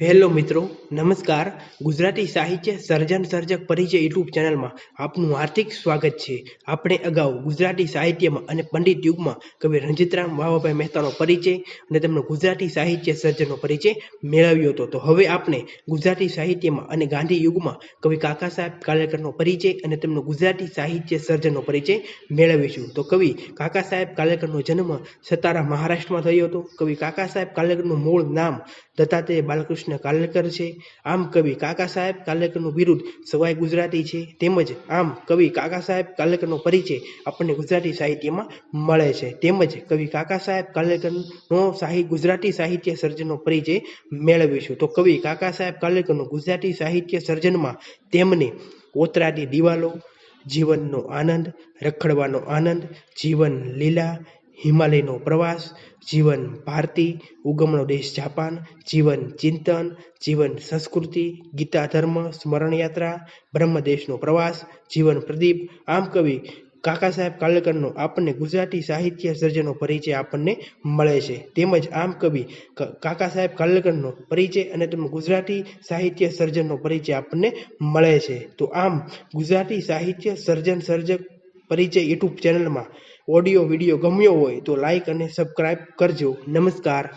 Hello મિત્રો, નમસ્કાર. ગુજરાતી સાહિત્ય સર્જન સર્જક પરિચય યુટ્યુબ ચેનલમાં આપનું હાર્દિક સ્વાગત છે. આપણે અગાઉ ગુજરાતી સાહિત્યમાં અને પંડિત યુગમાં કવિ રંજિતરામ વાવાભાઈ મહેતાનો પરિચય અને તેમનો ગુજરાતી સાહિત્ય સર્જનનો પરિચય મેળવ્યો હતો. તો હવે આપણે ગુજરાતી સાહિત્યમાં અને ગાંધી યુગમાં કવિ કાકા સાહેબ કાલેકરનો પરિચય અને તેમનો ગુજરાતી સાહિત્ય સર્જનનો પરિચય મેળવીશું. તો કવિ કાકા સાહેબ કાલેકરનો જન્મ સતારા મહારાષ્ટ્રમાં થયો હતો. કવિ કાકા સાહેબ કાલેકરનું મૂળ નામ દત્તાત્રેય બાલકૃષ્ણ કાલેકર છે. આમ કવિ કાકા સાહેબ કાલેકરનું બિરુદ સવાઈ ગુજરાતી છે. તેમજ આમ કવિ કાકા સાહેબ કાલેકરનો પરિચય આપણને ગુજરાતી સાહિત્યમાં મળે છે. તેમજ કવિ કાકા સાહેબ કાલેકરનો સાહિ ગુજરાતી સાહિત્ય સર્જનનો પરિચય મેળવીશું. તો કવિ કાકા સાહેબ કાલેકરનું ગુજરાતી સાહિત્ય સર્જનમાં તેમને ઓતરાની દિવાલો, જીવનનો આનંદ, રખડવાનો આનંદ, જીવન લીલા હિમાલયનો પ્રવાસ, જીવન ભારતી, ઉગમનો દેશ જાપાન, જીવન ચિંતન, જીવન સંસ્કૃતિ, ગીતા ધર્મ, સ્મરણ યાત્રા બ્રહ્મદેશનો પ્રવાસ, જીવન પ્રદીપ, આમ કવિ કાકા સાહેબ કાલેકરનો આપણને ગુજરાતી સાહિત્ય સર્જનનો પરિચય આપણને મળે છે. તેમજ આમ કવિ કાકા સાહેબ કાલેકરનો પરિચય અને તેમનો ગુજરાતી સાહિત્ય સર્જનનો પરિચય આપણને મળે છે. તો આમ ગુજરાતી સાહિત્ય સર્જન સર્જક પરિચય યુટ્યુબ ચેનલમાં ઓડિયો વીડિયો ગમ્યો હોય તો લાઈક અને સબસ્ક્રાઇબ કરજો. નમસ્કાર.